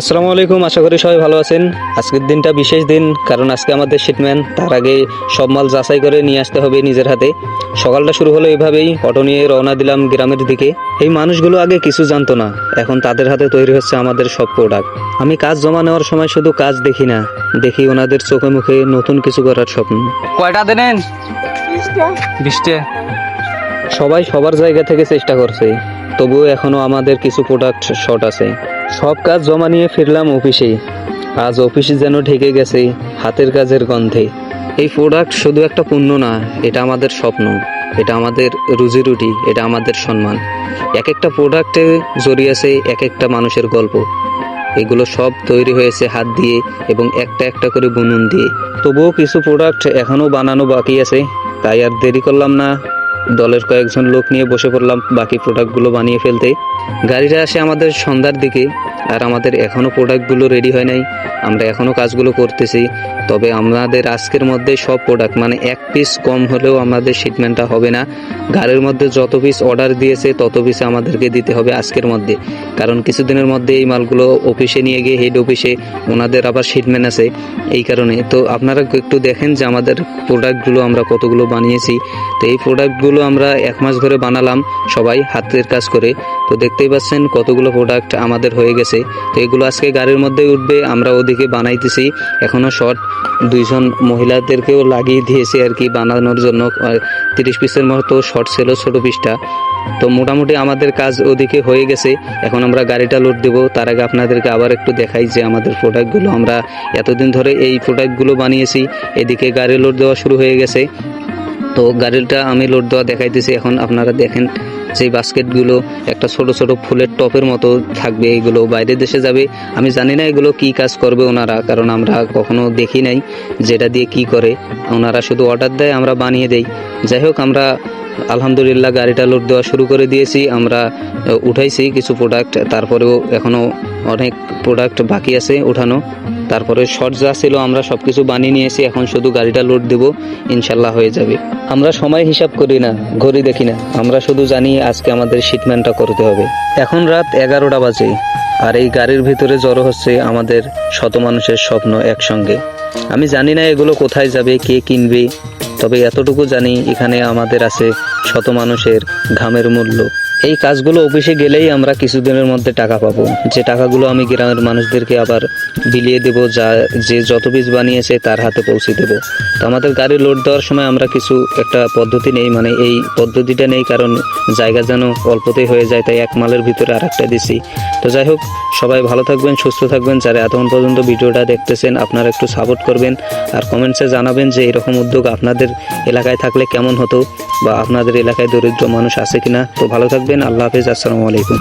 আসসালামু আলাইকুম আশা করি সবাই ভালো আছেন। আজকের দিনটা বিশেষ দিন কারণ আজকে আমাদের শিটম্যান তার আগে সব মাল যাচাই করে নিয়ে আসতে হবে নিজের হাতে। সকালটা শুরু হলো এইভাবেই অটো নিয়ে রওনা দিলাম গ্রামের দিকে। এই মানুষগুলো আগে কিছু জানতো না এখন তাদের হাতে তৈরি হচ্ছে আমাদের সব প্রোডাক্ট আমি কাজ জমা নেওয়ার সময় শুধু কাজ দেখি না দেখি ওনাদের চোখে মুখে নতুন কিছু করার স্বপ্ন। কয়টা দেনেন? সবাই সবার জায়গা থেকে চেষ্টা করছে। তবুও এখনও আমাদের কিছু প্রোডাক্ট শর্ট আছে। সব কাজ জমা নিয়ে ফিরলাম অফিসে আজ অফিস যেন ঢেকে গেছে হাতের কাজের গন্ধে। এই প্রোডাক্ট শুধু একটা পণ্য না, এটা আমাদের স্বপ্ন। এটা আমাদের রুজি রুটি এটা আমাদের সম্মান। এক একটা প্রোডাক্টে জড়িয়েছে এক একটা মানুষের গল্প। এগুলো সব তৈরি হয়েছে হাত দিয়ে এবং একটা একটা করে বুনুন দিয়ে। তবুও কিছু প্রোডাক্ট এখনও বানানো বাকি আছে, তাই আর দেরি করলাম না। দলের কয়েকজন লোক নিয়ে বসে পড়লাম বাকি প্রোডাক্টগুলো বানিয়ে ফেলতে। গাড়িটা আসে আমাদের সন্ধ্যার দিকে, আর আমাদের এখনও প্রোডাক্টগুলো রেডি হয় নাই। আমরা এখনও কাজগুলো করতেছি। তবে আমাদের আজকের মধ্যে সব প্রোডাক্ট মানে এক পিস কম হলেও আমাদের শিটমেন্টটা হবে না। গাড়ির মধ্যে যত পিস অর্ডার দিয়েছে, তত পিস আমাদেরকে দিতে হবে আজকের মধ্যে। কারণ কিছুদিনের মধ্যে এই মালগুলো অফিসে নিয়ে গিয়ে হেড অফিসে ওনাদের আবার শিটমেন্ট আছে, এই কারণে। তো আপনারা একটু দেখেন যে আমাদের প্রোডাক্টগুলো আমরা কতগুলো বানিয়েছি। তো এই প্রোডাক্টগুলো আমরা এক মাস ধরে বানালাম সবাই, হাতের কাজ করে। তো দেখতেই পাচ্ছেন কতগুলো প্রোডাক্ট আমাদের হয়ে গেছে। তো এগুলো আজকে গাড়ির মধ্যে উঠবে, আমরা ওদিকে বানাইতেছি। এখনও শর্ট দুইজন মহিলাদেরকেও লাগিয়ে দিয়েছি আর কি বানানোর জন্য। তিরিশ পিসের মতো শর্ট ছিল ছোট পিসটা। তো মোটামুটি আমাদের কাজ ওদিকে হয়ে গেছে। এখন আমরা গাড়িটা লোড দেবো। তার আগে আপনাদেরকে আবার একটু দেখাই যে আমাদের প্রোডাক্টগুলো আমরা এতদিন ধরে এই প্রোডাক্টগুলো বানিয়েছি। এদিকে গাড়ি লোড দেওয়া শুরু হয়ে গেছে। তো গাড়িটা আমি লোড দেওয়া দেখাইতেছি। এখন আপনারা দেখেন সেই বাস্কেটগুলো একটা ছোট ছোট ফুলের টপের মতো থাকবে, এগুলো বাইরের দেশে যাবে। আমি জানি না এগুলো কি কাজ করবে ওনারা, কারণ আমরা কখনো দেখি নাই যেটা দিয়ে কি করে। ওনারা শুধু অর্ডার দেয়, আমরা বানিয়ে দেই। যাই হোক, আমরা আলহামদুলিল্লাহ গাড়িটা লোড দেওয়া শুরু করে দিয়েছি, আমরা উঠাইছি কিছু প্রোডাক্ট তারপরেও এখনও অনেক প্রোডাক্ট বাকি আছে উঠানো। তারপরে শর্ট যা ছিল আমরা সব কিছু বানিয়ে নিয়েছি, এখন শুধু গাড়িটা লোড দেবো, ইনশাল্লাহ হয়ে যাবে। আমরা সময় হিসাব করি না, ঘড়ি দেখি না, আমরা শুধু জানি আজকে আমাদের শিটমেন্টটা করতে হবে। এখন রাত এগারোটা বাজে, আর এই গাড়ির ভিতরে জড়ো হচ্ছে আমাদের শত মানুষের স্বপ্ন একসঙ্গে। আমি জানি না এগুলো কোথায় যাবে, কে কিনবে, তবে এতটুকু জানি এখানে আমাদের আছে শত মানুষের ঘামের মূল্য। এই কাজগুলো অফিসে গেলেই আমরা কিছুদিনের মধ্যে টাকা পাবো। যে টাকাগুলো আমি গ্রামের মানুষদেরকে আবার বিলিয়ে দেব, যা, যে যত বীজ বানিয়েছে তার হাতে পৌঁছে দেব। তো আমাদের গাড়ি লোড দেওয়ার সময় আমরা কিছু একটা পদ্ধতি নেই মানে এই পদ্ধতিটা নেই, কারণ জায়গা যেন অল্পতেই হয়ে যায়, তাই এক মালের ভিতরে আর একটা দিছি। তো যাই হোক, সবাই ভালো থাকবেন, সুস্থ থাকবেন। যারা এতক্ষণ পর্যন্ত ভিডিওটা দেখতেছেন, আপনারা একটু সাপোর্ট করবেন। আর কমেন্টসে জানাবেন যে এরকম উদ্যোগ আপনাদের এলাকায় থাকলে কেমন হতো। বা আপনাদের এলাকায় দরিদ্র মানুষ আছে কিনা তো ভালো থাকবেন। আল্লাহ হাফিজ আসসালামু আলাইকুম।